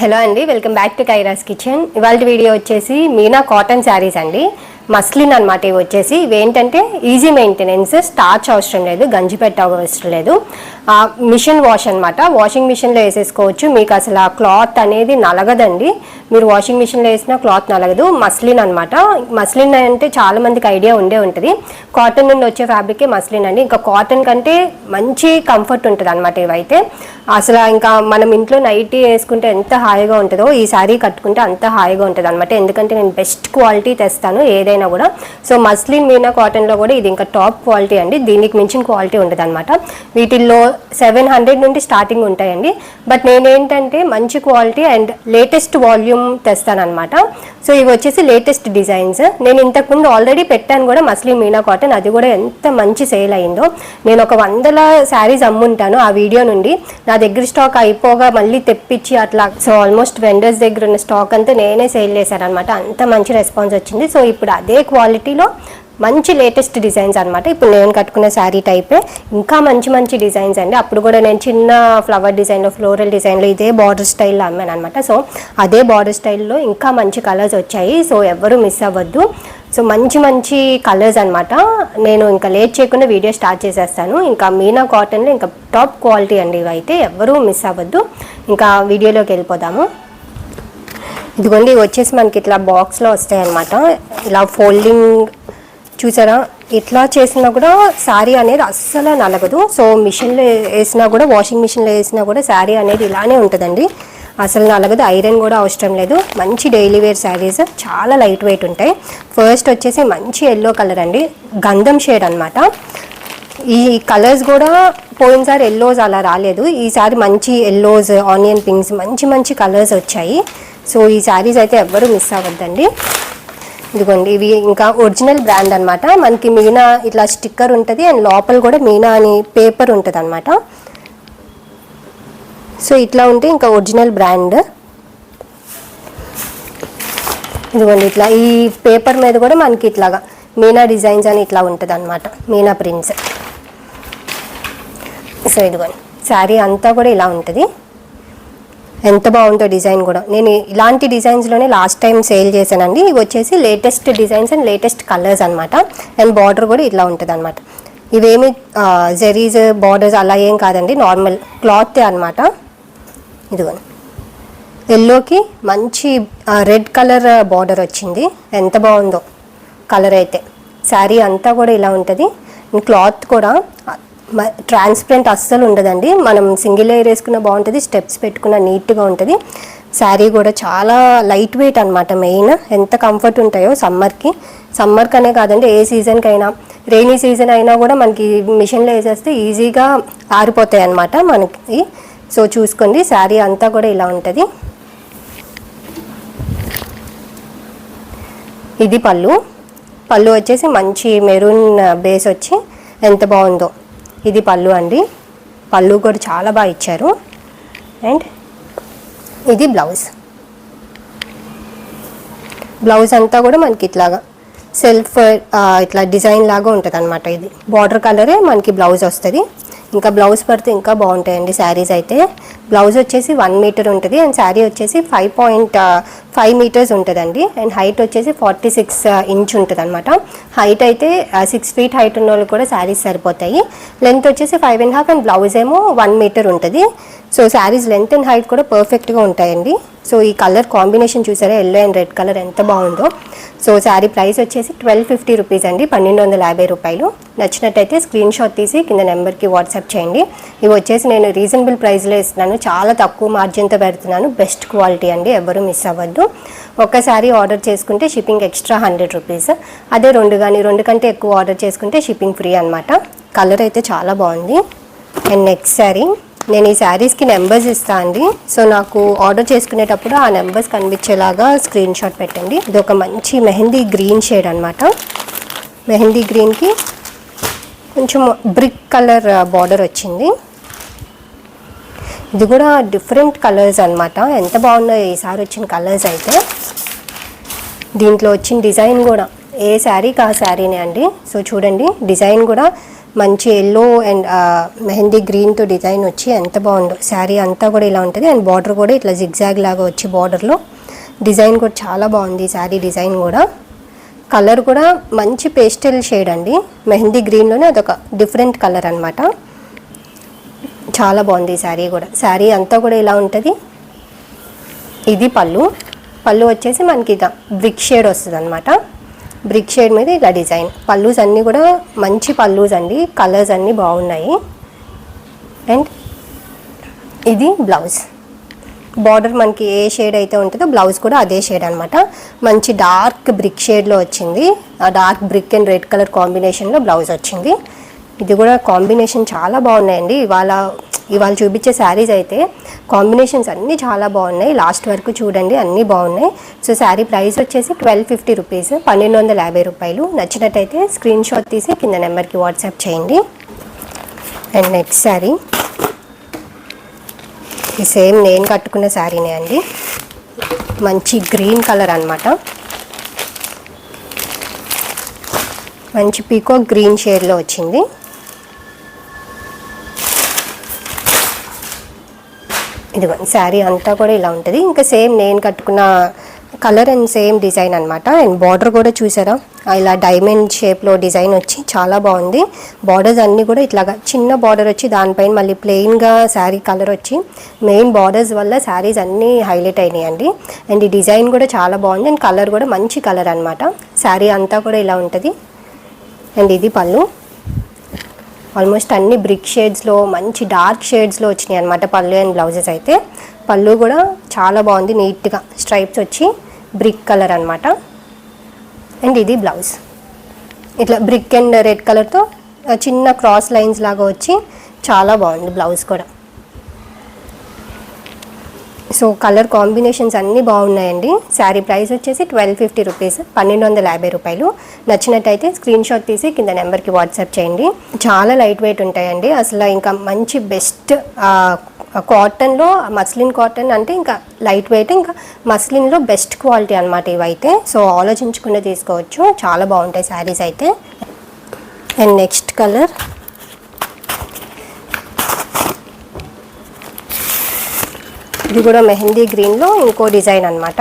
Hello అండి welcome back to Kaira's kitchen. ఇవాళ video వచ్చేసి మీనా కాటన్ శారీస్ అండి. మస్లిన్ అనమాట ఇవి వచ్చేసి. ఇవి ఏంటంటే ఈజీ మెయింటెనెన్స్ స్టార్చ్ అవసరం లేదు గంజి పెట్ట అవసరం లేదు. మిషన్ వాష్ అనమాట వాషింగ్ మిషన్లో వేసేసుకోవచ్చు. మీకు అసలు ఆ క్లాత్ అనేది నలగదండి. మీరు వాషింగ్ మిషన్లో వేసిన క్లాత్ నలగదు. మస్లిన్ అనమాట మస్లిన్ అంటే చాలా మందికి ఐడియా ఉండే ఉంటుంది. కాటన్ నుండి వచ్చే ఫ్యాబ్రికే మస్లిన్ అండి. ఇంకా కాటన్ కంటే మంచి కంఫర్ట్ ఉంటుంది అనమాట ఇవైతే. అసలు ఇంకా మనం ఇంట్లో నైటీ వేసుకుంటే ఎంత హాయిగా ఉంటుందో ఈ శారీ కట్టుకుంటే అంత హాయిగా ఉంటుంది అనమాట ఎందుకంటే నేను బెస్ట్ క్వాలిటీ తెస్తాను ఏదైనా కూడా. సో మస్లిన్ మీనా కాటన్లో కూడా ఇది ఇంకా టాప్ క్వాలిటీ అండి. దీనికి మించిన క్వాలిటీ ఉంటుంది అనమాట వీటిల్లో సెవెన్ హండ్రెడ్ నుండి స్టార్టింగ్ ఉంటాయండి. బట్ నేనేంటంటే మంచి క్వాలిటీ అండ్ లేటెస్ట్ వాల్యూమ్ తెస్తానమాట సో ఇవి వచ్చేసి లేటెస్ట్ డిజైన్స్. నేను ఇంతకుముందు ఆల్రెడీ పెట్టాను కూడా మస్లీ మీనా కాటన్. అది కూడా ఎంత మంచి సేల్ అయిందో. నేను ఒక వందల శారీస్ అమ్ముంటాను ఆ వీడియో నుండి. నా దగ్గర స్టాక్ అయిపోగా మళ్ళీ తెప్పించి అట్లా సో ఆల్మోస్ట్ వెండర్స్ దగ్గర ఉన్న స్టాక్ అంతా నేనే సేల్ చేశాను అనమాట అంత మంచి రెస్పాన్స్ వచ్చింది. సో ఇప్పుడు అదే క్వాలిటీలో మంచి లేటెస్ట్ డిజైన్స్ అనమాట ఇప్పుడు నేను కట్టుకున్న శారీ టైపే ఇంకా మంచి మంచి డిజైన్స్ అండి. అప్పుడు కూడా నేను చిన్న ఫ్లవర్ డిజైన్లో ఫ్లోరల్ డిజైన్లో ఇదే బార్డర్ స్టైల్లో అమ్మాను అనమాట సో అదే బార్డర్ స్టైల్లో ఇంకా మంచి కలర్స్ వచ్చాయి. సో ఎవ్వరూ మిస్ అవ్వద్దు. సో మంచి మంచి కలర్స్ అనమాట నేను ఇంకా లేట్ చేయకుండా వీడియో స్టార్ట్ చేసేస్తాను. ఇంకా మీనా కాటన్లో ఇంకా టాప్ క్వాలిటీ అండి ఇవైతే. ఎవ్వరూ మిస్ అవ్వద్దు. ఇంకా వీడియోలోకి వెళ్ళిపోదాము. ఇదిగోండి వచ్చేసి మనకి ఇట్లా బాక్స్లో వస్తాయి అనమాట ఇలా ఫోల్డింగ్ చూసారా? ఇట్లా చేసినా కూడా శారీ అనేది అస్సలు నలగదు. సో మిషన్లో వేసినా కూడా వాషింగ్ మిషన్లో వేసినా కూడా శారీ అనేది ఇలానే ఉంటుందండి. అసలు నలగదు. ఐరన్ కూడా అవసరం లేదు. మంచి డైలీ వేర్ శారీస్ చాలా లైట్ వెయిట్ ఉంటాయి. ఫస్ట్ వచ్చేసి మంచి ఎల్లో కలర్ అండి. గంధం షేడ్ అన్నమాట. ఈ కలర్స్ కూడా పోయినసారి ఎల్లోస్ అలా రాలేదు. ఈసారి మంచి ఎల్లోస్ ఆనియన్ పింక్స్ మంచి మంచి కలర్స్ వచ్చాయి. సో ఈ శారీస్ అయితే ఎవ్వరూ మిస్ అవ్వద్దండి. ఇదిగోండి ఇవి ఇంకా ఒరిజినల్ బ్రాండ్ అనమాట మనకి మీనా ఇట్లా స్టిక్కర్ ఉంటుంది అండ్ లోపల కూడా మీనా అని పేపర్ ఉంటుంది అనమాట సో ఇట్లా ఉంటే ఇంకా ఒరిజినల్ బ్రాండ్ ఇదిగోండి ఇట్లా ఈ పేపర్ మీద కూడా మనకి ఇట్లాగా మీనా డిజైన్స్ అని ఇట్లా ఉంటుంది అనమాట మీనా ప్రింట్స్ సో ఇదిగోండి శారీ అంతా కూడా ఇలా ఉంటుంది. ఎంత బాగుందో డిజైన్ కూడా. నేను ఇలాంటి డిజైన్స్లోనే లాస్ట్ టైం సేల్ చేశానండి. ఇవి వచ్చేసి latest designs and latest colours అనమాట అండ్ బార్డర్ కూడా ఇట్లా ఉంటుంది అనమాట ఇవేమి జెరీస్ బార్డర్స్ అలా ఏం కాదండి. నార్మల్ క్లాత్ అనమాట ఇదిగోండి. ఎల్లోకి మంచి రెడ్ కలర్ బార్డర్ వచ్చింది. ఎంత బాగుందో. కలర్ అయితే. శారీ అంతా కూడా ఇలా ఉంటుంది. క్లాత్ కూడా ట్రాన్స్పరెంట్ అస్సలు ఉండదండి. మనం సింగిల్ లేయర్ వేసుకున్న బాగుంటుంది స్టెప్స్ పెట్టుకున్న నీట్గా ఉంటుంది. శారీ కూడా చాలా లైట్ వెయిట్ అనమాట మెయిన్ ఎంత కంఫర్ట్ ఉంటాయో సమ్మర్కి సమ్మర్కి అనే కాదండి ఏ సీజన్కి అయినా రెయినీ సీజన్ అయినా కూడా మనకి మిషన్లో వేసేస్తే ఈజీగా ఆరిపోతాయి అన్నమాట మనకి. సో చూసుకోండి శారీ అంతా కూడా ఇలా ఉంటుంది. ఇది పళ్ళు. పళ్ళు వచ్చేసి మంచి మెరూన్ బేస్ వచ్చి ఎంత బాగుందో. ఇది పళ్ళు అండి. పళ్ళు కూడా చాలా బాగా ఇచ్చారు. అండ్ ఇది బ్లౌజ్. బ్లౌజ్ అంతా కూడా మనకి ఇట్లాగా సెల్ఫ్ ఇట్లా డిజైన్ లాగా ఉంటుంది అనమాట ఇది. బార్డర్ కలరే మనకి బ్లౌజ్ వస్తుంది. ఇంకా బ్లౌజ్ పడితే ఇంకా బాగుంటాయండి శారీస్ అయితే. బ్లౌజ్ వచ్చేసి వన్ మీటర్ ఉంటుంది అండ్ శారీ వచ్చేసి ఫైవ్ పాయింట్ ఫైవ్ మీటర్స్ ఉంటుందండి. అండ్ హైట్ వచ్చేసి ఫార్టీ సిక్స్ ఇంచ్ ఉంటుంది అనమాట హైట్ అయితే సిక్స్ ఫీట్ హైట్ ఉన్న వాళ్ళు కూడా శారీస్ సరిపోతాయి. లెంత్ వచ్చేసి five and half and blouse ఏమో వన్ మీటర్ ఉంటుంది. So saris length and height కూడా పర్ఫెక్ట్గా ఉంటాయండి. సో ఈ కలర్ కాంబినేషన్ చూసారా? ఎల్లో అండ్ రెడ్ కలర్ ఎంత బాగుందో. సో శారీ ప్రైస్ వచ్చేసి ట్వెల్వ్ ఫిఫ్టీ రూపీస్ అండి. పన్నెండు వందల యాభై రూపాయలు. నచ్చినట్టయితే స్క్రీన్ షాట్ తీసి కింద నెంబర్కి వాట్సాప్ చేయండి. ఇవి వచ్చేసి నేను రీజనబుల్ ప్రైస్లో ఇస్తున్నాను. చాలా తక్కువ మార్జిన్తో పెడుతున్నాను. బెస్ట్ క్వాలిటీ అండి. ఎవరు మిస్ అవ్వద్దు. ఒక్కసారి ఆర్డర్ చేసుకుంటే షిప్పింగ్ ఎక్స్ట్రా హండ్రెడ్ రూపీస్ అదే రెండు కానీ రెండు కంటే ఎక్కువ ఆర్డర్ చేసుకుంటే షిప్పింగ్ ఫ్రీ అనమాట కలర్ అయితే చాలా బాగుంది. అండ్ నెక్స్ట్ శారీ నేను ఈ శారీస్కి నెంబర్స్ ఇస్తా అండి. సో నాకు ఆర్డర్ చేసుకునేటప్పుడు ఆ నెంబర్స్ కనిపించేలాగా స్క్రీన్ షాట్ పెట్టండి. ఇది ఒక మంచి మెహందీ గ్రీన్ షేడ్ అనమాట మెహందీ గ్రీన్కి కొంచెం బ్రిక్ కలర్ బార్డర్ వచ్చింది. ఇది కూడా డిఫరెంట్ కలర్స్ అనమాట ఎంత బాగున్నాయో ఈసారి వచ్చిన కలర్స్ అయితే. దీంట్లో వచ్చిన డిజైన్ కూడా. ఏ శారీకి ఆ శారీనే అండి? సో చూడండి డిజైన్ కూడా మంచి ఎల్లో అండ్ uh, మెహందీ గ్రీన్తో డిజైన్ వచ్చి ఎంత బాగుందో. శారీ అంతా కూడా ఇలా ఉంటుంది. అండ్ బార్డర్ కూడా ఇట్లా జిగ్జాగ్ లాగా వచ్చి బార్డర్లో డిజైన్ కూడా చాలా బాగుంది శారీ డిజైన్ కూడా. కలర్ కూడా మంచి పేస్టల్ షేడ్ అండి. మెహందీ గ్రీన్లోనే అదొక డిఫరెంట్ కలర్ అనమాట చాలా బాగుంది శారీ కూడా. శారీ అంతా కూడా ఇలా ఉంటుంది. ఇది పళ్ళు. పళ్ళు వచ్చేసి మనకి ఇక బ్రిక్ షేడ్ వస్తుంది అనమాట బ్రిక్ షేడ్ మీద ఇలా డిజైన్. పళ్ళూస్ అన్నీ కూడా మంచి పల్లూస్ అండి. కలర్స్ అన్నీ బాగున్నాయి. అండ్ ఇది బ్లౌజ్. బార్డర్ మనకి ఏ షేడ్ అయితే ఉంటుందో బ్లౌజ్ కూడా అదే షేడ్ అనమాట మంచి డార్క్ బ్రిక్ షేడ్లో వచ్చింది. ఆ dark brick and red colour కాంబినేషన్లో బ్లౌజ్ వచ్చింది. ఇది కూడా కాంబినేషన్ చాలా బాగున్నాయండి. ఇవాళ ఇవాళ చూపించే శారీస్ అయితే కాంబినేషన్స్ అన్నీ చాలా బాగున్నాయి. లాస్ట్ వరకు చూడండి అన్నీ బాగున్నాయి. సో శారీ ప్రైస్ వచ్చేసి ట్వెల్వ్ ఫిఫ్టీ రూపీస్ పన్నెండు వందల యాభై రూపాయలు. నచ్చినట్టయితే స్క్రీన్ షాట్ తీసి కింద నెంబర్కి వాట్సాప్ చేయండి. And next sari. ఈ సేమ్ నేను కట్టుకున్న శారీనే అండి. మంచి గ్రీన్ కలర్ అనమాట మంచి పీకో గ్రీన్ షేడ్లో వచ్చింది. ఇదిగో శారీ అంతా కూడా ఇలా ఉంటుంది. ఇంకా సేమ్ నేను కట్టుకున్న కలర్ అండ్ సేమ్ డిజైన్ అనమాట అండ్ బార్డర్ కూడా చూసారా? ఇలా డైమండ్ షేప్లో డిజైన్ వచ్చి చాలా బాగుంది. బార్డర్స్ అన్నీ కూడా ఇట్లాగా చిన్న బార్డర్ వచ్చి దానిపైన మళ్ళీ ప్లెయిన్గా శారీ కలర్ వచ్చి మెయిన్ బార్డర్స్ వల్ల శారీస్ అన్నీ హైలైట్ అయినాయండి. అండ్ ఈ డిజైన్ కూడా చాలా బాగుంది. అండ్ కలర్ కూడా మంచి కలర్ అనమాట శారీ అంతా కూడా ఇలా ఉంటుంది. అండ్ ఇది పళ్ళు. ఆల్మోస్ట్ అన్ని బ్రిక్ షేడ్స్లో మంచి డార్క్ షేడ్స్లో వచ్చినాయి అనమాట పళ్ళు అండ్ బ్లౌజెస్ అయితే. పళ్ళు కూడా చాలా బాగుంది నీట్గా స్ట్రైప్స్ వచ్చి బ్రిక్ కలర్ అనమాట అండ్ ఇది బ్లౌజ్. ఇట్లా బ్రిక్ అండ్ రెడ్ కలర్తో చిన్న క్రాస్ లైన్స్ లాగా వచ్చి చాలా బాగుంది బ్లౌజ్ కూడా. సో కలర్ కాంబినేషన్స్ అన్నీ బాగున్నాయండి. శారీ ప్రైస్ వచ్చేసి ట్వెల్వ్ ఫిఫ్టీ రూపీస్ పన్నెండు వందల యాభై రూపాయలు. నచ్చినట్టయితే స్క్రీన్ షాట్ తీసి కింద నెంబర్కి వాట్సాప్ చేయండి. చాలా లైట్ వెయిట్ ఉంటాయండి. అసలు ఇంకా మంచి బెస్ట్ కాటన్లో మస్లిన్ కాటన్ అంటే ఇంకా లైట్ వెయిట్ ఇంకా మస్లిన్లో బెస్ట్ క్వాలిటీ అనమాట ఇవైతే. సో ఆలోచించకుండా తీసుకోవచ్చు. చాలా బాగుంటాయి శారీస్ అయితే. And next colour. ఇది కూడా మెహందీ గ్రీన్లో ఇంకో డిజైన్ అనమాట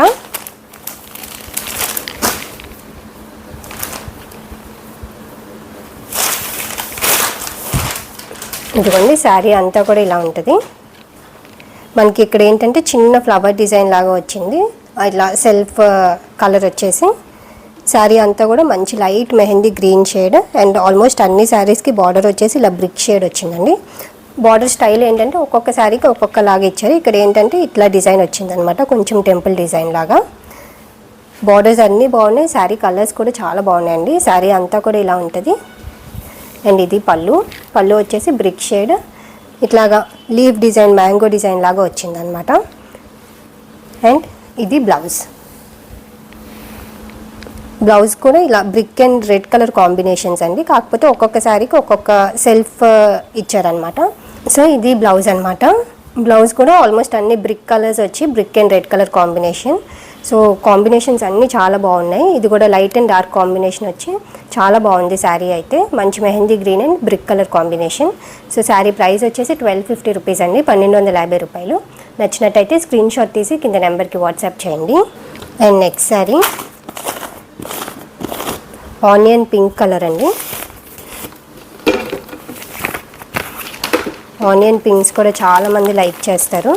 ఇదిగోండి శారీ అంతా కూడా ఇలా ఉంటుంది. మనకి ఇక్కడ ఏంటంటే చిన్న ఫ్లవర్ డిజైన్ లాగా వచ్చింది. ఇట్లా సెల్ఫ్ కలర్ వచ్చేసి శారీ అంతా కూడా మంచి light mehndi green shade and almost అన్ని శారీస్కి బార్డర్ వచ్చేసి ఇలా బ్రిక్ షేడ్ వచ్చిందండి. బార్డర్ స్టైల్ ఏంటంటే ఒక్కొక్క శారీకి ఇచ్చారు. ఇక్కడ ఏంటంటే ఇట్లా డిజైన్ వచ్చిందనమాట కొంచెం టెంపుల్ డిజైన్ లాగా. బార్డర్స్ అన్నీ బాగున్నాయి. శారీ కలర్స్ కూడా చాలా బాగున్నాయండి. శారీ అంతా కూడా ఇలా ఉంటుంది. అండ్ ఇది పళ్ళు. పళ్ళు వచ్చేసి బ్రిక్ షేడ్. ఇట్లాగా లీవ్ డిజైన్ మ్యాంగో డిజైన్ లాగా వచ్చిందనమాట అండ్ ఇది బ్లౌజ్. బ్లౌజ్ కూడా ఇలా brick and red colour combinations అండి. కాకపోతే ఒక్కొక్క శారీకి ఒక్కొక్క సెల్ఫ్ ఇచ్చారనమాట సో ఇది బ్లౌజ్ అనమాట బ్లౌజ్ కూడా ఆల్మోస్ట్ అన్ని బ్రిక్ కలర్స్ వచ్చి brick and red colour combination. So combinations అన్నీ చాలా బాగున్నాయి. ఇది కూడా లైట్ అండ్ డార్క్ కాంబినేషన్ వచ్చి చాలా బాగుంది శారీ అయితే. మంచి mehndi green and brick colour combination. So sari price వచ్చేసి ట్వెల్వ్ ఫిఫ్టీ రూపీస్ అండి. పన్నెండు వందల యాభై రూపాయలు. నచ్చినట్టయితే స్క్రీన్ షాట్ తీసి కింద నెంబర్కి వాట్సాప్ చేయండి. And next sari. Onion pink colour అండి. ఆనియన్ పింక్స్ కూడా చాలామంది లైక్ చేస్తారు.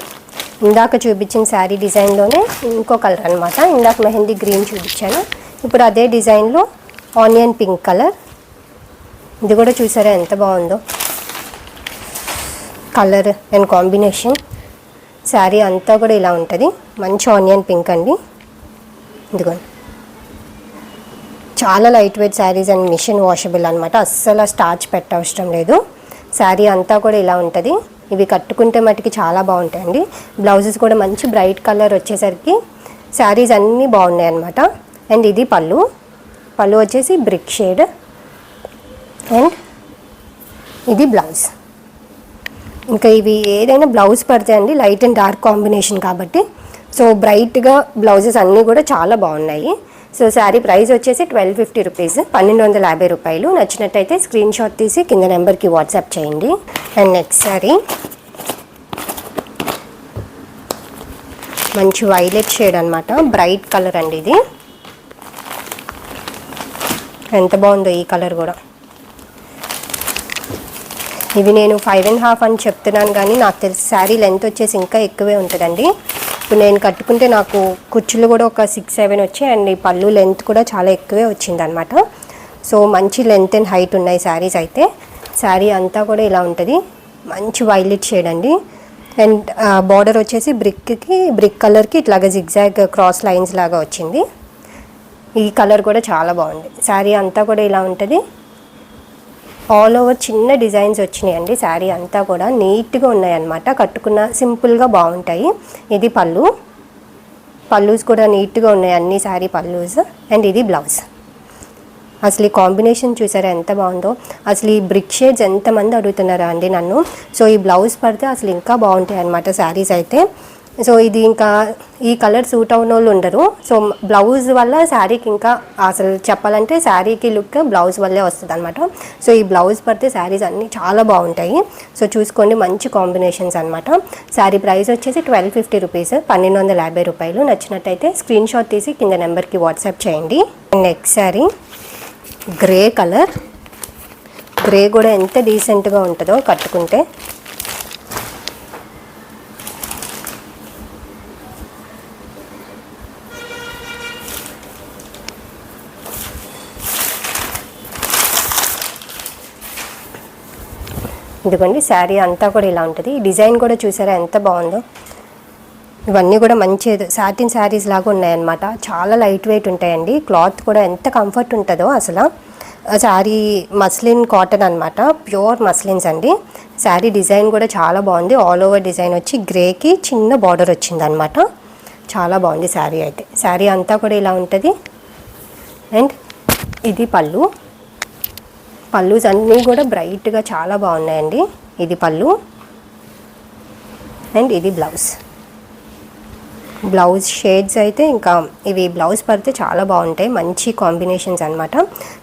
ఇందాక చూపించిన శారీ డిజైన్లోనే ఇంకో కలర్ అనమాట ఇందాక మెహందీ గ్రీన్ చూపించాను. ఇప్పుడు అదే డిజైన్లో ఆనియన్ పింక్ కలర్. ఇది కూడా చూసారా ఎంత బాగుందో? Colour and combination. శారీ అంతా కూడా ఇలా ఉంటుంది. మంచి ఆనియన్ పింక్ అండి. ఇదిగోండి చాలా light weight saris and machine washable అనమాట అస్సలు స్టార్చ్ పెట్టవసరం లేదు. శారీ అంతా కూడా ఇలా ఉంటుంది. ఇవి కట్టుకుంటే మటుకి చాలా బాగుంటాయండి. బ్లౌజెస్ కూడా మంచి బ్రైట్ కలర్ వచ్చేసరికి శారీస్ అన్నీ బాగున్నాయి అనమాట అండ్ ఇది పళ్ళు. పళ్ళు వచ్చేసి బ్రిక్ షేడ్. అండ్ ఇది బ్లౌజ్. ఇంకా ఇవి ఏదైనా బ్లౌజ్ పడతాయండి లైట్ అండ్ డార్క్ కాంబినేషన్ కాబట్టి. సో బ్రైట్గా బ్లౌజెస్ అన్నీ కూడా చాలా బాగున్నాయి. సో శారీ ప్రైస్ వచ్చేసి ట్వెల్వ్ ఫిఫ్టీ రూపీస్. పన్నెండు వందల యాభై రూపాయలు. నచ్చినట్టయితే స్క్రీన్ షాట్ తీసి కింద నెంబర్కి వాట్సాప్ చేయండి. And next sari. మంచి వైలెట్ షేడ్ అనమాట బ్రైట్ కలర్ అండి ఇది. ఎంత బాగుందో ఈ కలర్ కూడా. ఇవి నేను ఫైవ్ అండ్ హాఫ్ అని చెప్తున్నాను కానీ నాకు తెలిసి శారీ లెంత్ వచ్చేసి ఇంకా ఎక్కువే ఉంటుందండి. ఇప్పుడు నేను కట్టుకుంటే నాకు కుచ్చులు కూడా ఒక సిక్స్ సెవెన్ వచ్చాయి అండ్ ఈ పళ్ళు లెంత్ కూడా చాలా ఎక్కువే వచ్చింది అనమాట సో మంచి లెంత్ అండ్ హైట్ ఉన్నాయి శారీస్ అయితే. శారీ అంతా కూడా ఇలా ఉంటుంది. మంచి వైలెట్ షేడ్ అండి. అండ్ బార్డర్ వచ్చేసి బ్రిక్కి బ్రిక్ కలర్కి ఇట్లాగా జిగ్జాగ్ క్రాస్ లైన్స్ లాగా వచ్చింది. ఈ కలర్ కూడా చాలా బాగుంది. శారీ అంతా కూడా ఇలా ఉంటుంది. ఆల్ ఓవర్ చిన్న డిజైన్స్ వచ్చినాయండి. శారీ అంతా కూడా నీట్గా ఉన్నాయన్నమాట. కట్టుకున్న సింపుల్గా బాగుంటాయి. ఇది పళ్ళు. పల్లూస్ కూడా నీట్గా ఉన్నాయి. అన్ని శారీ పల్లూస్ అండ్ ఇది బ్లౌజ్. అసలు ఈ కాంబినేషన్ చూసారా ఎంత బాగుందో. అసలు ఈ బ్రిక్ షేడ్స్ ఎంతమంది అడుగుతున్నారా అండి నన్ను. సో ఈ బ్లౌజ్ పడితే అసలు ఇంకా బాగుంటాయి అనమాట శారీస్ అయితే. సో ఇది ఇంకా ఈ కలర్ సూట్ అవున వాళ్ళు ఉండరు. సో బ్లౌజ్ వల్ల శారీకి ఇంకా అసలు చెప్పాలంటే శారీకి లుక్ బ్లౌజ్ వల్లే వస్తుంది అనమాట సో ఈ బ్లౌజ్ పడితే శారీస్ అన్నీ చాలా బాగుంటాయి. సో చూసుకోండి మంచి కాంబినేషన్స్ అనమాట శారీ ప్రైస్ వచ్చేసి ట్వెల్వ్ ఫిఫ్టీ రూపీస్ పన్నెండు వందల యాభై రూపాయలు. నచ్చినట్టయితే స్క్రీన్ షాట్ తీసి కింద నెంబర్కి వాట్సాప్ చేయండి. Next sari grey colour. Grey కూడా ఎంత డీసెంట్గా ఉంటుందో కట్టుకుంటే. ఇదిగోండి శారీ అంతా కూడా ఇలా ఉంటుంది. డిజైన్ కూడా చూసారా ఎంత బాగుందో? ఇవన్నీ కూడా మంచి సాటిన్ శారీస్ లాగా ఉన్నాయన్నమాట. చాలా లైట్ వెయిట్ ఉంటాయండి. క్లాత్ కూడా ఎంత కంఫర్ట్ ఉంటుందో అసలు. శారీ మస్లిన్ కాటన్ అనమాట ప్యూర్ మస్లిన్స్ అండి. శారీ డిజైన్ కూడా చాలా బాగుంది. ఆల్ ఓవర్ డిజైన్ వచ్చి గ్రేకి చిన్న బార్డర్ వచ్చింది అనమాట చాలా బాగుంది శారీ అయితే. శారీ అంతా కూడా ఇలా ఉంటుంది. అండ్ ఇది పళ్ళు. పళ్ళుస్ అన్నీ కూడా బ్రైట్గా చాలా బాగున్నాయండి. ఇది పళ్ళు. అండ్ ఇది బ్లౌజ్. బ్లౌజ్ షేడ్స్ అయితే ఇంకా ఇవి బ్లౌజ్ పడితే చాలా బాగుంటాయి. మంచి కాంబినేషన్స్ అనమాట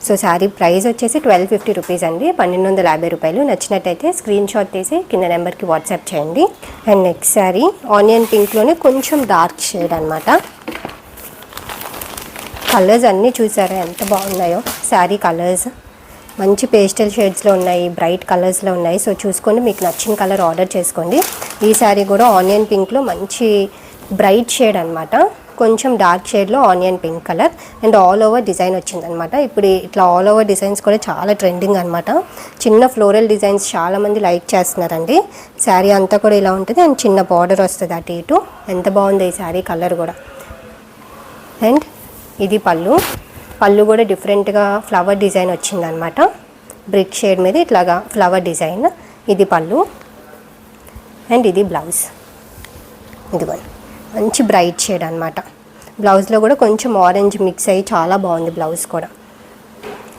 సో శారీ ప్రైస్ వచ్చేసి ట్వెల్వ్ ఫిఫ్టీ రూపీస్ అండి. పన్నెండు వందల యాభై రూపాయలు. నచ్చినట్టయితే స్క్రీన్ షాట్ తీసి కింద నెంబర్కి వాట్సాప్ చేయండి. అండ్ నెక్స్ట్ శారీ ఆనియన్ పింక్లోనే కొంచెం డార్క్ షేడ్ అనమాట కలర్స్ అన్నీ చూసారా? ఎంత బాగున్నాయో. శారీ కలర్స్. మంచి పేస్టల్ షేడ్స్లో ఉన్నాయి బ్రైట్ కలర్స్లో ఉన్నాయి. సో చూసుకోండి మీకు నచ్చిన కలర్ ఆర్డర్ చేసుకోండి. ఈ శారీ కూడా ఆనియన్ పింక్లో మంచి బ్రైట్ షేడ్ అనమాట కొంచెం డార్క్ షేడ్లో onion pink colour. And all over design వచ్చిందనమాట ఇప్పుడు ఇట్లా ఆల్ ఓవర్ డిజైన్స్ కూడా చాలా ట్రెండింగ్ అనమాట చిన్న ఫ్లోరల్ డిజైన్స్ చాలామంది లైక్ చేస్తున్నారండి. శారీ అంతా కూడా ఇలా ఉంటుంది. అండ్ చిన్న బార్డర్ వస్తుంది అటు ఇటు. ఎంత బాగుంది ఈ శారీ కలర్ కూడా. అండ్ ఇది పళ్ళు. పళ్ళు కూడా డిఫరెంట్గా ఫ్లవర్ డిజైన్ వచ్చిందనమాట బ్రిక్ షేడ్ మీద ఇట్లాగా ఫ్లవర్ డిజైన్. ఇది పళ్ళు. అండ్ ఇది బ్లౌజ్. ఇదిగోండి మంచి బ్రైట్ షేడ్ అనమాట బ్లౌజ్లో కూడా కొంచెం ఆరెంజ్ మిక్స్ అయ్యి చాలా బాగుంది బ్లౌజ్ కూడా.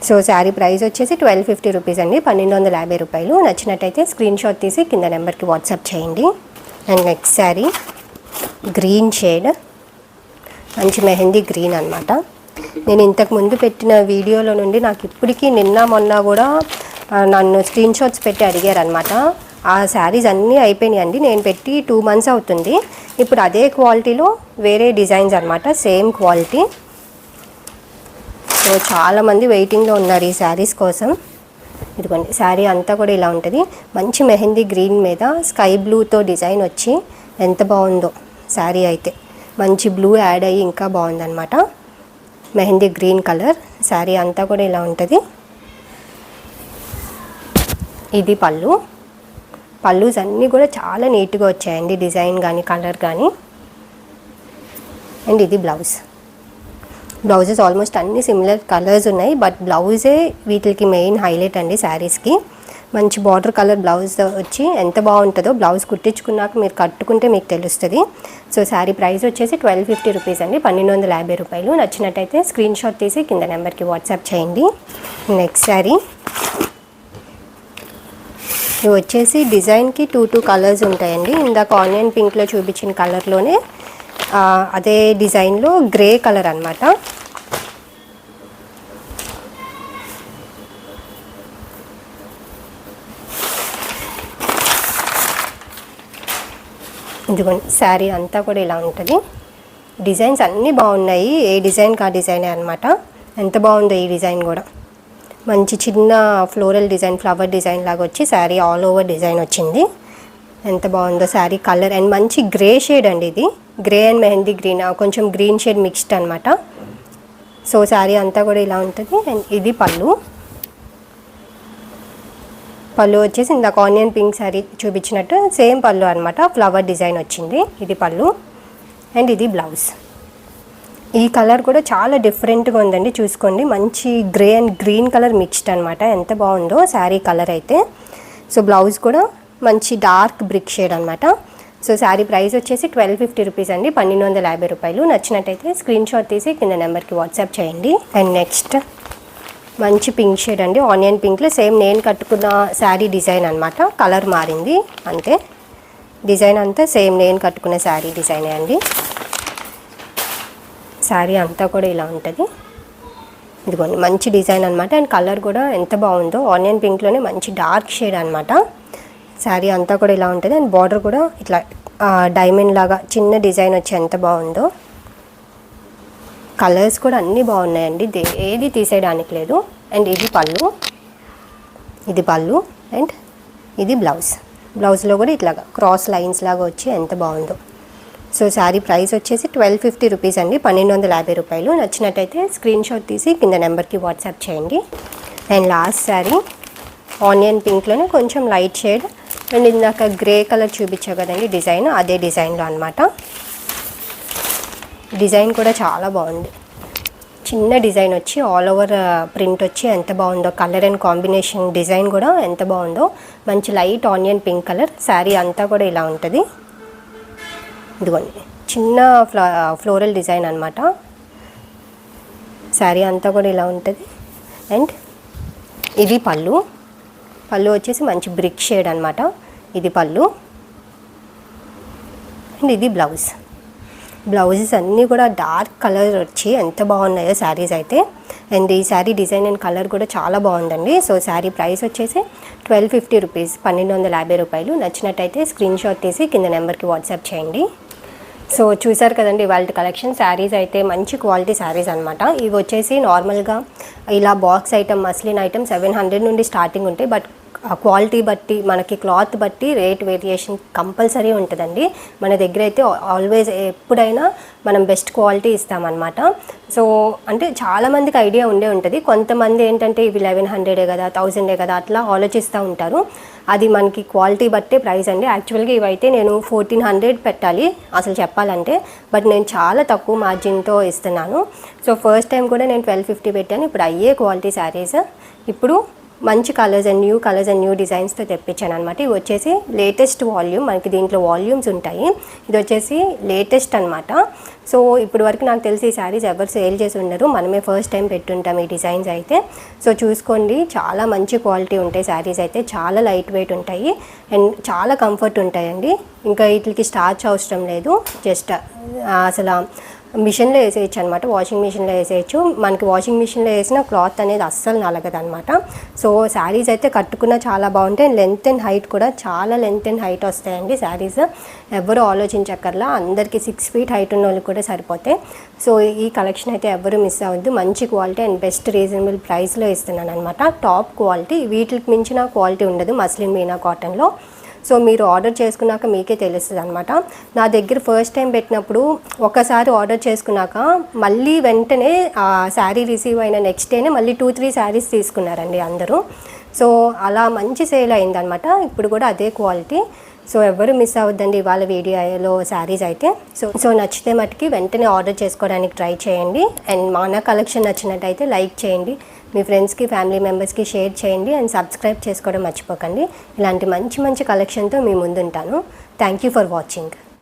సో శారీ ప్రైస్ వచ్చేసి ట్వెల్వ్ ఫిఫ్టీ రూపీస్ అండి. పన్నెండు వందల యాభై రూపాయలు. నచ్చినట్టయితే స్క్రీన్ షాట్ తీసి కింద నెంబర్కి వాట్సాప్ చేయండి. And next sari green shade. మంచి మెహందీ గ్రీన్ అనమాట నేను ఇంతకు ముందు పెట్టిన వీడియోలో నుండి నాకు ఇప్పటికీ నిన్న మొన్న కూడా నన్ను స్క్రీన్ షాట్స్ పెట్టి అడిగారనమాట ఆ శారీస్ అన్నీ అయిపోయినాయండి. నేను పెట్టి టూ మంత్స్ అవుతుంది. ఇప్పుడు అదే క్వాలిటీలో వేరే డిజైన్స్ అనమాట సేమ్ క్వాలిటీ సో చాలామంది వెయిటింగ్లో ఉన్నారు ఈ శారీస్ కోసం. ఇదిగోండి శారీ అంతా కూడా ఇలా ఉంటుంది. మంచి మెహందీ గ్రీన్ మీద స్కై బ్లూతో డిజైన్ వచ్చి ఎంత బాగుందో శారీ అయితే. మంచి బ్లూ యాడ్ అయ్యి ఇంకా బాగుందన్నమాట. మెహందీ గ్రీన్ కలర్ శారీ అంతా కూడా ఇలా ఉంటుంది. ఇది పళ్ళు. పళ్ళుస్ అన్నీ కూడా చాలా నీట్గా వచ్చాయండి డిజైన్ కానీ కలర్ కానీ అండ్ ఇది బ్లౌజ్. బ్లౌజెస్ ఆల్మోస్ట్ అన్ని సిమిలర్ కలర్స్ ఉన్నాయి బట్ బ్లౌజే వీటికి మెయిన్ హైలైట్ అండి శారీస్కి. మంచి బార్డర్ కలర్ బ్లౌజ్ వచ్చి ఎంత బాగుంటుందో బ్లౌజ్ కుట్టించుకున్నాక మీరు కట్టుకుంటే మీకు తెలుస్తుంది. సో శారీ ప్రైస్ వచ్చేసి ట్వెల్వ్ ఫిఫ్టీ రూపీస్ అండి. పన్నెండు వందల యాభై రూపాయలు. నచ్చినట్టయితే స్క్రీన్ షాట్ తీసి కింద నెంబర్కి వాట్సాప్ చేయండి. నెక్స్ట్ శారీ. ఇవి వచ్చేసి డిజైన్కి టూ టూ కలర్స్ ఉంటాయండి. ఇందాక ఆనియన్ పింక్లో చూపించిన కలర్లోనే అదే డిజైన్లో గ్రే కలర్ అనమాట ఇదిగోండి శారీ అంతా కూడా ఇలా ఉంటుంది. డిజైన్స్ అన్నీ బాగున్నాయి. ఏ డిజైన్ కా డిజైనే అనమాట ఎంత బాగుందో ఈ డిజైన్ కూడా. మంచి చిన్న ఫ్లోరల్ డిజైన్ ఫ్లవర్ డిజైన్ లాగా వచ్చి శారీ ఆల్ ఓవర్ డిజైన్ వచ్చింది. ఎంత బాగుందో శారీ కలర్ అండ్ మంచి గ్రే షేడ్ అండి ఇది. గ్రే అండ్ మెహందీ గ్రీన్ కొంచెం గ్రీన్ షేడ్ మిక్స్డ్ అనమాట సో శారీ అంతా కూడా ఇలా ఉంటుంది. అండ్ ఇది పళ్ళు. పళ్ళు వచ్చేసి ఇందాక ఆనియన్ పింక్ శారీ చూపించినట్టు సేమ్ పళ్ళు అనమాట ఫ్లవర్ డిజైన్ వచ్చింది. ఇది పళ్ళు. అండ్ ఇది బ్లౌజ్. ఈ కలర్ కూడా చాలా డిఫరెంట్గా ఉందండి. చూసుకోండి. మంచి grey and green colour mixed అనమాట ఎంత బాగుందో శారీ కలర్ అయితే. సో బ్లౌజ్ కూడా మంచి డార్క్ బ్రిక్ షేడ్ అనమాట సో శారీ ప్రైస్ వచ్చేసి ట్వెల్వ్ ఫిఫ్టీ రూపీస్ అండి. పన్నెండు వందల యాభై రూపాయలు. నచ్చినట్టయితే స్క్రీన్ షాట్ తీసి కింద నెంబర్కి వాట్సాప్ చేయండి. అండ్ నెక్స్ట్ మంచి పింక్ షేడ్ అండి. ఆనియన్ పింక్లో సేమ్ నేను కట్టుకున్న శారీ డిజైన్ అనమాట కలర్ మారింది. అంతే. డిజైన్ అంతా సేమ్ నేను కట్టుకున్న శారీ డిజైనే అండి. శారీ అంతా కూడా ఇలా ఉంటుంది. ఇదిగోండి మంచి డిజైన్ అనమాట అండ్ కలర్ కూడా ఎంత బాగుందో. ఆనియన్ పింక్లోనే మంచి డార్క్ షేడ్ అనమాట శారీ అంతా కూడా ఇలా ఉంటుంది. అండ్ బార్డర్ కూడా ఇట్లా డైమండ్ లాగా చిన్న డిజైన్ వచ్చి ఎంత బాగుందో. కలర్స్ కూడా అన్నీ బాగున్నాయండి. ఏది తీసేయడానికి లేదు. అండ్ ఇది పళ్ళు. ఇది పళ్ళు అండ్ ఇది బ్లౌజ్. బ్లౌజ్లో కూడా ఇట్లాగా క్రాస్ లైన్స్ లాగా వచ్చి ఎంత బాగుందో. సో శారీ ప్రైస్ వచ్చేసి ట్వెల్వ్ ఫిఫ్టీ రూపీస్ అండి. పన్నెండు వందల యాభై రూపాయలు. నచ్చినట్టయితే స్క్రీన్ షాట్ తీసి కింద నెంబర్కి వాట్సాప్ చేయండి. అండ్ లాస్ట్ శారీ ఆనియన్ పింక్లోనే కొంచెం లైట్ షేడ్. అండ్ ఇందాక గ్రే కలర్ చూపించా కదండి డిజైన్. అదే డిజైన్లో అనమాట డిజైన్ కూడా చాలా బాగుంది. చిన్న డిజైన్ వచ్చి ఆల్ ఓవర్ ప్రింట్ వచ్చి ఎంత బాగుందో కలర్ అండ్ కాంబినేషన్ డిజైన్ కూడా ఎంత బాగుందో మంచి light onion pink colour sari అంతా కూడా ఇలా ఉంటుంది. ఇదిగోండి చిన్న ఫ్లా ఫ్లోరల్ uh, డిజైన్ అనమాట శారీ అంతా కూడా ఇలా ఉంటుంది. అండ్ ఇది పళ్ళు. పళ్ళు వచ్చేసి మంచి బ్రిక్ షేడ్ అనమాట ఇది పళ్ళు. అండ్ ఇది బ్లౌజ్ బ్లౌజెస్ అన్నీ కూడా డార్క్ కలర్ వచ్చి ఎంత బాగున్నాయో శారీస్ అయితే. అండ్ ఈ శారీ డిజైన్ అండ్ కలర్ కూడా చాలా బాగుందండి. సో శారీ ప్రైస్ వచ్చేసి ట్వెల్వ్ ఫిఫ్టీ రూపీస్ పన్నెండు వందల యాభై రూపాయలు. నచ్చినట్టయితే స్క్రీన్ షాట్ తీసి కింద నెంబర్కి వాట్సాప్ చేయండి. సో చూసారు కదండి వాళ్ళ కలెక్షన్ శారీస్ అయితే మంచి క్వాలిటీ శారీస్ అనమాట ఇవి వచ్చేసి నార్మల్గా ఇలా box item muslin item seven hundred నుండి స్టార్టింగ్ ఉంటాయి. బట్ క్వాలిటీ బట్టి మనకి క్లాత్ బట్టి రేట్ వేరియేషన్ కంపల్సరీ ఉంటుందండి. మన దగ్గర అయితే ఆల్వేస్ ఎప్పుడైనా మనం బెస్ట్ క్వాలిటీ ఇస్తామన్నమాట. సో అంటే చాలామందికి ఐడియా ఉండే ఉంటుంది. కొంతమంది ఏంటంటే ఇవి లెవెన్ హండ్రెడే కదా థౌజండే కదా అట్లా ఆలోచిస్తూ ఉంటారు. అది మనకి క్వాలిటీ బట్టే ప్రైస్ అండి. యాక్చువల్గా ఇవైతే నేను ఫోర్టీన్ హండ్రెడ్ పెట్టాలి అసలు చెప్పాలంటే. బట్ నేను చాలా తక్కువ మార్జిన్తో ఇస్తున్నాను. సో ఫస్ట్ టైం కూడా నేను ట్వెల్వ్ ఫిఫ్టీ పెట్టాను. ఇప్పుడు అయ్యే క్వాలిటీ శారీస్. ఇప్పుడు మంచి colours and new colours and new డిజైన్స్తో తెప్పించాను అనమాట ఇవి వచ్చేసి లేటెస్ట్ వాల్యూమ్ మనకి దీంట్లో వాల్యూమ్స్ ఉంటాయి. ఇది వచ్చేసి లేటెస్ట్ అనమాట సో ఇప్పుడు వరకు నాకు తెలిసి ఈ శారీస్ ఎవరు సేల్ చేసి ఉండరు. మనమే ఫస్ట్ టైం పెట్టుంటాం ఈ డిజైన్స్ అయితే. సో చూసుకోండి. చాలా మంచి క్వాలిటీ ఉంటాయి శారీస్ అయితే. చాలా లైట్ వెయిట్ ఉంటాయి. అండ్ చాలా కంఫర్ట్ ఉంటాయండి. ఇంకా వీటికి స్టార్చ్ అవసరం లేదు. జస్ట్ అసలు మిషన్లో వేసేయచ్చు అనమాట వాషింగ్ మిషన్లో వేసేయచ్చు. మనకి వాషింగ్ మిషన్లో వేసిన క్లాత్ అనేది అస్సలు నలగదనమాట సో శారీస్ అయితే కట్టుకున్న చాలా బాగుంటాయి. లెంత్ అండ్ హైట్ కూడా చాలా లెంత్ అండ్ హైట్ వస్తాయండి శారీస్. ఎవరు ఆలోచించక్కర్లా. అందరికీ సిక్స్ ఫీట్ హైట్ ఉన్న వాళ్ళు కూడా సరిపోతాయి. సో ఈ కలెక్షన్ అయితే ఎవరు మిస్ అవ్వద్దు. మంచి క్వాలిటీ అండ్ బెస్ట్ రీజనబుల్ ప్రైస్లో ఇస్తున్నాను అనమాట టాప్ క్వాలిటీ. వీటికి మించిన క్వాలిటీ ఉండదు. మస్లిన్ మీనా కాటన్లో. సో మీరు ఆర్డర్ చేసుకున్నాక మీకే తెలుస్తుంది అనమాట నా దగ్గర ఫస్ట్ టైం పెట్టినప్పుడు ఒకసారి ఆర్డర్ చేసుకున్నాక మళ్ళీ వెంటనే ఆ శారీ రిసీవ్ అయిన నెక్స్ట్ డేనే మళ్ళీ టూ త్రీ శారీస్ తీసుకున్నారండి అందరూ. సో అలా మంచి సేల్ అయిందనమాట ఇప్పుడు కూడా అదే క్వాలిటీ. సో ఎవరు మిస్ అవ్వద్దండి ఇవాళ వీడియోలో శారీస్ అయితే. సో సో నచ్చితే మటుకి వెంటనే ఆర్డర్ చేసుకోవడానికి ట్రై చేయండి. అండ్ మన కలెక్షన్ నచ్చినట్టయితే లైక్ చేయండి. మీ ఫ్రెండ్స్కి ఫ్యామిలీ మెంబర్స్కి షేర్ చేయండి అండ్ సబ్స్క్రైబ్ చేసుకోవడం మర్చిపోకండి. ఇలాంటి మంచి మంచి కలెక్షన్తో మీ ముందుంటాను. Thank you for watching.